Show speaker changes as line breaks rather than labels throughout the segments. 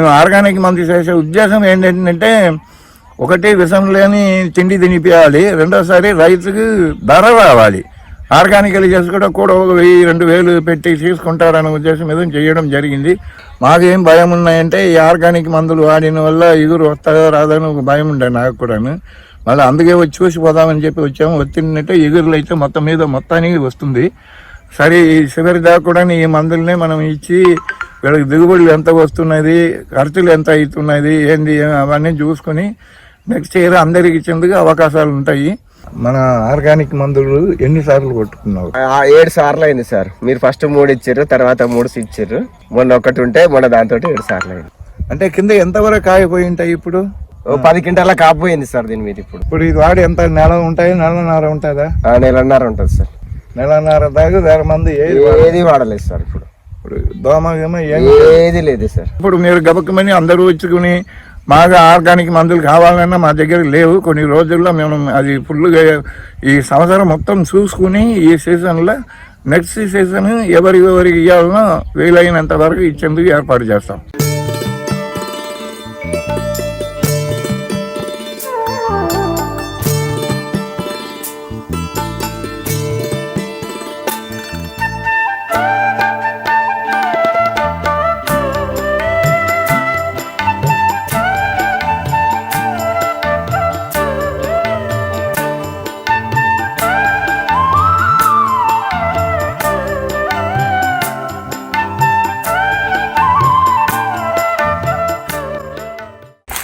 మేము ఆర్గానిక్ మందు చేసే ఉద్దేశం ఏంటంటే ఒకటి విషం లేని తిండి తినిపించాలి రెండోసారి రైతుకు ధర రావాలి. ఆర్గానికల్ చేసుకోవడం కూడా ఒక వెయ్యి రెండు వేలు పెట్టి తీసుకుంటారనే ఉద్దేశం మీద చేయడం జరిగింది. మాకేం భయం ఉన్నాయంటే ఈ ఆర్గానిక్ మందులు వాడిన వల్ల ఎగురు వస్తుందో రాదని ఒక భయం ఉండే నాకు కూడాను. మళ్ళీ అందుకే వచ్చి చూసి పోదామని చెప్పి వచ్చాము. వచ్చిందంటే ఎగురులు అయితే మొత్తం మీద మొత్తానికి వస్తుంది. సరే ఈ చివరి దాకా కూడా ఈ మందులనే మనం ఇచ్చి వీళ్ళకి దిగుబడులు ఎంత వస్తున్నది ఖర్చులు ఎంత అవుతున్నది ఏంది అవన్నీ చూసుకొని నెక్స్ట్ ఇయర్ అందరికి ఇచ్చేందుకు అవకాశాలు ఉంటాయి. మన ఆర్గానిక్ మందులు ఎన్నిసార్లు కొట్టుకున్నావు?
ఏడు సార్లు అయింది సార్. మీరు ఫస్ట్ మూడు ఇచ్చారు తర్వాత మూడు ఇచ్చారు మొన్న ఒకటి ఉంటే మొన్న దాంతో ఏడు సార్లు అయింది.
అంటే కింద ఎంతవరకు కాయపోయి ఉంటాయి ఇప్పుడు?
పది క్వింటాల కాపోయింది సార్ దీని మీద ఇప్పుడు.
ఇప్పుడు ఇది వాడి ఎంత నెల ఉంటాయి నెలన్నర ఉంటుందా?
ఆ, నెలన్నర ఉంటుంది సార్.
నెలన్నర దాకా వేరే మంది ఏది
ఏది వాడలేదు సార్ ఇప్పుడు.
ఇప్పుడు
ఏది లేదు సార్
ఇప్పుడు మీరు గబక్కమని అందరూ వచ్చుకుని మాగా ఆర్గానిక్ మందులు కావాలన్నా మా దగ్గర లేవు కొన్ని రోజుల్లో మేము అది ఫుల్గా ఈ సంవత్సరం మొత్తం చూసుకుని ఈ సీజన్లో నెక్స్ట్ సీజన్ ఎవరికి ఎవరికి ఇవ్వాలనో వీలైనంత వరకు ఇచ్చేందుకు ఏర్పాటు చేస్తాం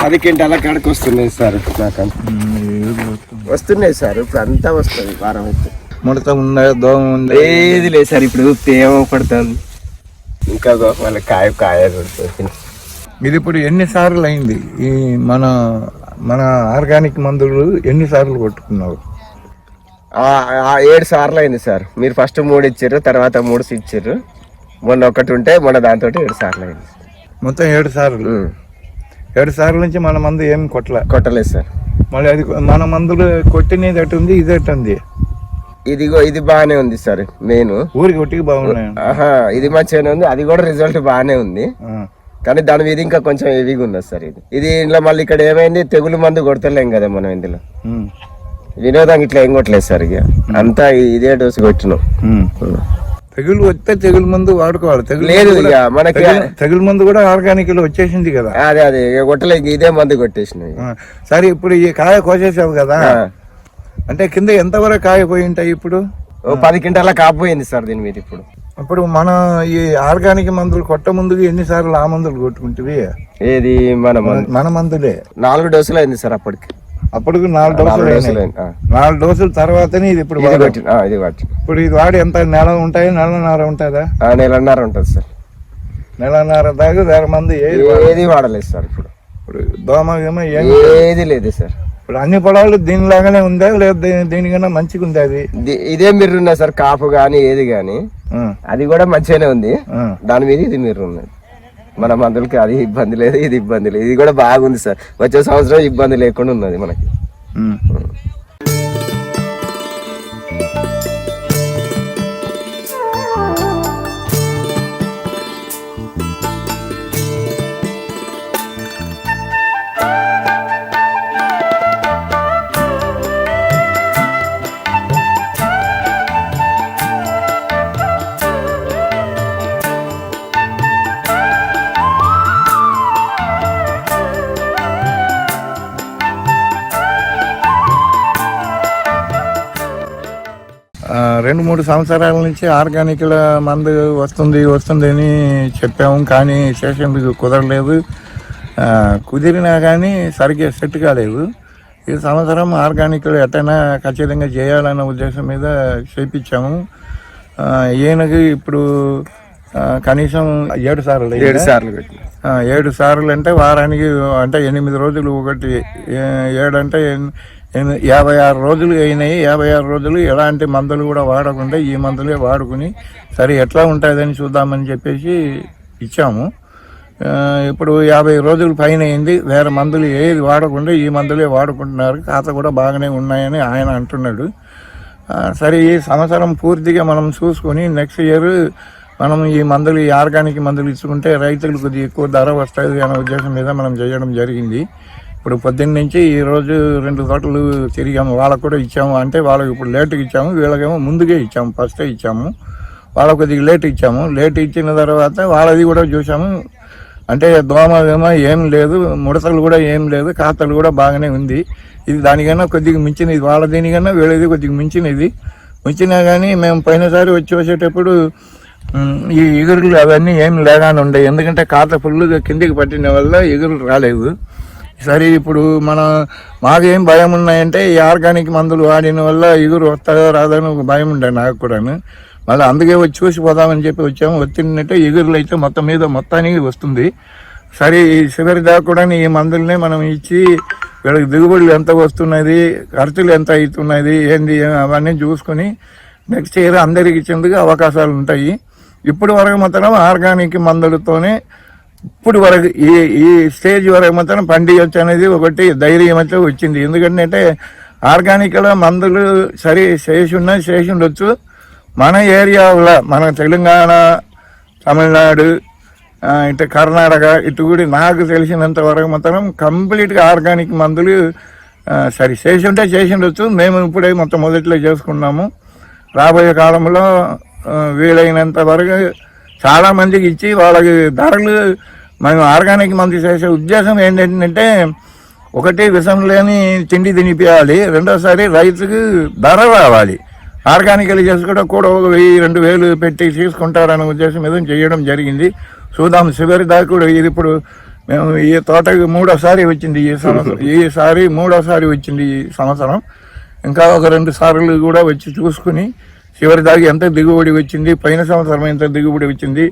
పది క్వింటాల కాడికి వస్తున్నాయి సార్. నాకు. వస్తున్నాయి సార్ ఇప్పుడు అంతా వస్తుంది వారం అయితే.
ముడత ఉందా దోమ ఉందా?
ఏది లేదు సార్ ఇప్పుడు తేమ పడుతుంది. ఇంకా మళ్ళీ కాయ కాయ పడుతుంది
మీరు ఇప్పుడు ఎన్నిసార్లు అయింది? ఈ మన మన ఆర్గానిక్ మందులు ఎన్నిసార్లు కొట్టుకున్నావు
ఆ, ఆ, ఏడు సార్లు అయింది సార్. మీరు ఫస్ట్ మూడు ఇచ్చారు తర్వాత మూడు ఇచ్చారు మొన్న ఒకటి ఉంటే మొన్న దాంతో ఏడు సార్లు అయింది.
మొత్తం ఏడు సార్లు. ఏడు సార్లు నుంచి మన మందు ఏం కొట్టలే.
కొట్టలేదు సార్.
మళ్ళీ అది మన మందులు కొట్టినది ఎటు ఉంది ఇది ఎటు ఉంది.
ఇదిగో ఇది బాగానే ఉంది సార్ మెయిన్.
ఊరికి కొట్టికి బాగున్నాయి.
ఆహా ఇది మంచిగానే ఉంది అది కూడా రిజల్ట్ బాగానే ఉంది. కానీ దాని మీద ఇంకా కొంచెం హెవీగా ఉన్నది సార్ ఇది? ఇది ఇంట్లో మళ్ళీ ఇక్కడ ఏమైంది? తెగులు మందు కొడతలేం కదా మనం ఇందులో.
ఉమ్.
వినోదం ఇట్లా ఏం కొట్టలేదు సార్ ఇక. అంతా ఇదే డోసు కొట్టినాం.
తెగులు వస్తే తెగులు మందు వాడుకోవాలి. తెగులు
లేదు
మందు
ఇక మనకి
తెగులు- మందు కూడా ఆర్గానిక్లో వచ్చేసింది కదా.
అదే అదే ఇక కొట్టలే ఇంక ఇదే మందు కొట్టేసినాయి
ఆ. సరే ఇప్పుడు ఈ కాయ కోసేసావు కదా. అంటే కింద ఎంతవరకు కాయ పోయి ఉంటాయి ఇప్పుడు
పది క్వింటాల కాపోయింది సార్ దీని మీద ఇప్పుడు.
ఇప్పుడు మన ఈ ఆర్గానిక్ మందులు కొట్ట ముందుకు ఎన్నిసార్లు ఆ మందులు కొట్టుకుంటువి?
ఏది? మన మందు.
మన మందులే.
నాలుగు డోసులు అయింది సార్ అప్పటికి.
అప్పుడు నాలుగు డోసులు
నాలుగు డోసులు
అయినాయి.
అయింది ఆ.
నాలుగు డోసుల తర్వాతనే ఇది ఇప్పుడు
ఇది
ఇప్పుడు ఇది వాడి ఎంత నెల ఉంటాయి? నెలన్నర ఉంటుందా?
నెలన్నర ఉంటుంది సార్.
నెలన్నర దాకా వేరే మంది ఏది
ఏది వాడలేదు. సార్ ఇప్పుడు.
ఇప్పుడు దోమ గీమ
ఏది లేదు సార్.
ఇప్పుడు అన్ని పొలాలు దీనిలాగానే ఉందా? లేదా దీనికన్నా మంచిగా ఉంది అది?
ఇదే మీరు సార్ కాపు గాని ఏది గాని
ఆ,
అది కూడా మంచిగానే ఉంది. దాని మీద ఇది మీరు ఉన్నది మన మందులకి అది ఇబ్బంది లేదు ఇది ఇబ్బంది లేదు. ఇది కూడా బాగుంది సార్. వచ్చే సంవత్సరం ఇబ్బంది లేకుండా ఉన్నది మనకి.
రెండు మూడు సంవత్సరాల నుంచి ఆర్గానిక్ల మందు వస్తుంది వస్తుంది అని చెప్పాము. కానీ స్టేషన్లకు కుదరలేదు. కుదిరినా కానీ సరిగ్గా సెట్ కాలేదు. ఈ సంవత్సరం ఆర్గానిక్లు ఎట్టైనా ఖచ్చితంగా చేయాలన్న ఉద్దేశం మీద చేపించాము. ఈయనకి ఇప్పుడు కనీసం ఏడు సార్లు
ఏడు? సార్లు
ఏడు సార్లు అంటే వారానికి అంటే ఎనిమిది రోజులు ఒకటి ఏ- ఏడు అంటే ఎన్- ఎన్- యాభై ఆరు రోజులు అయినాయి యాభై ఆరు రోజులు ఎలాంటి మందులు కూడా వాడకుండా ఈ మందులే వాడుకుని సరే ఎట్లా ఉంటుందని చూద్దామని చెప్పేసి ఇచ్చాము. ఇప్పుడు యాభై రోజులు పైన అయింది వేరే మందులు ఏది వాడకుండా ఈ మందులే వాడుకుంటున్నారు ఖాతా కూడా బాగానే ఉన్నాయని ఆయన అంటున్నాడు. సరే ఈ సంవత్సరం పూర్తిగా మనం చూసుకొని నెక్స్ట్ ఇయర్ మనం ఈ మందులు ఈ ఆర్గానిక్ మందులు ఇచ్చుకుంటే రైతులకు కొద్దిగా ఎక్కువ ధర వస్తుంది అనే ఉద్దేశం మీద మనం చేయడం జరిగింది. ఇప్పుడు పొద్దున్న నుంచి ఈరోజు రెండు తోటలు తిరిగాము. వాళ్ళకు కూడా ఇచ్చాము. అంటే వాళ్ళకి ఇప్పుడు లేట్గా ఇచ్చాము. వీళ్ళకేమో ముందుగా ఇచ్చాము. ఫస్టే ఇచ్చాము. వాళ్ళ కొద్దిగా లేట్ ఇచ్చాము. లేట్ ఇచ్చిన తర్వాత వాళ్ళది కూడా చూసాము. అంటే దోమ ఏమో ఏం లేదు. ముడతలు కూడా ఏం లేదు. కాతలు కూడా బాగానే ఉంది. ఇది దానికన్నా కొద్దిగా మించినది. వాళ్ళ దీనికన్నా వీళ్ళది కొద్దిగా మించినది. మించినా కానీ మేము పోయినసారి వచ్చి వచ్చేటప్పుడు ఈ ఎగురులు అవన్నీ ఏం లేగానే ఉండే ఎందుకంటే కాత ఫుల్గా కిందికి పట్టిన వల్ల ఎగురులు రాలేదు. సరే ఇప్పుడు మన మాకేం భయం ఉన్నాయంటే ఈ ఆర్గానిక్ మందులు వాడిన వల్ల ఎగురు వస్తుందో రాదని ఒక భయం ఉండే నాకు కూడాను. మళ్ళీ అందుకే వచ్చి చూసి పోదామని చెప్పి వచ్చాము. వచ్చిందంటే ఎగురులు అయితే మొత్తం మీద మొత్తానికి వస్తుంది. సరే ఈ చివరి దాకా కూడా ఈ మందులనే మనం ఇచ్చి వీళ్ళకి దిగుబడులు ఎంత వస్తున్నది ఖర్చులు ఎంత అవుతున్నది ఏంది అవన్నీ చూసుకొని నెక్స్ట్ ఇయర్ అందరికి ఇచ్చేందుకు అవకాశాలు ఉంటాయి. ఇప్పుడు వరకు మాత్రం ఆర్గానిక్ మందులతోనే ఇప్పుడు వరకు ఈ ఈ స్టేజ్ వరకు మాత్రం పండియొచ్చు అనేది ఒకటి ధైర్యం అయితే వచ్చింది. ఎందుకంటే ఆర్గానిక్లో మందులు సరే చేసి చేసి ఉండొచ్చు. మన ఏరియాలో మన తెలంగాణ తమిళనాడు ఇటు కర్ణాటక ఇటు కూడా నాకు తెలిసినంత వరకు మాత్రం కంప్లీట్గా ఆర్గానిక్ మందులు సరే చేసి ఉంటే చేసి ఉండొచ్చు. మేము ఇప్పుడే మొత్తం మొదట్లో చేసుకున్నాము. రాబోయే కాలంలో వీలైనంత వరకు చాలా మందికి ఇచ్చి వాళ్ళకి ధరలు మేము ఆర్గానిక్ మందు చేసే ఉద్దేశం ఏంటంటే ఒకటి విషం లేని తిండి తినిపించాలి రెండోసారి రైతుకు ధర రావాలి. ఆర్గానికల్ చేసుకుంటే కూడా ఒక వెయ్యి రెండు వేలు పెట్టి తీసుకుంటారనే ఉద్దేశం మీద చేయడం జరిగింది. చూద్దాం చివరి దాకా ఇది ఇప్పుడు మేము ఈ తోటకి మూడోసారి వచ్చింది ఈ సంవత్సరం. ఈసారి మూడోసారి వచ్చింది ఈ సంవత్సరం. ఇంకా ఒక రెండు సార్లు కూడా వచ్చి చూసుకుని చివరి దాకా ఎంత దిగుబడి వచ్చింది? పోయిన సంవత్సరం ఎంత దిగుబడి వచ్చింది?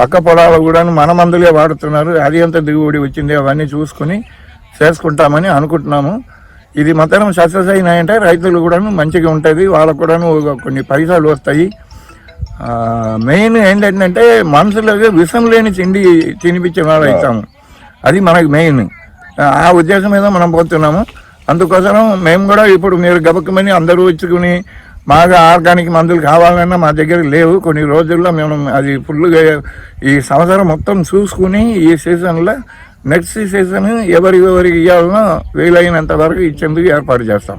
పక్క పొలాలు కూడా మన మందులే వాడుతున్నారు. అది ఎంత దిగుబడి వచ్చింది? అవన్నీ చూసుకుని చేసుకుంటామని అనుకుంటున్నాము. ఇది మాత్రం సక్సెస్ అయినాయంటే రైతులు కూడా మంచిగా ఉంటుంది. వాళ్ళకు కూడా కొన్ని పైసలు వస్తాయి. మెయిన్ ఏంటంటే మనుషులకు విషం లేని తిండి తినిపించే వాళ్ళు అవుతాము. అది మనకు మెయిన్. ఆ ఉద్దేశం మీద మనం పోతున్నాము. అందుకోసం మేము కూడా ఇప్పుడు మీరు గబక్కమని అందరూ వచ్చుకుని మాకు ఆర్గానిక్ మందులు కావాలన్నా మా దగ్గర లేవు. కొన్ని రోజుల్లో మేము అది ఫుల్గా ఈ సంవత్సరం మొత్తం చూసుకుని ఈ సీజన్లో నెక్స్ట్ సీజన్ ఎవరికి ఎవరికి ఇవ్వాలనో వీలైనంత వరకు ఇచ్చేందుకు ఏర్పాటు చేస్తాం.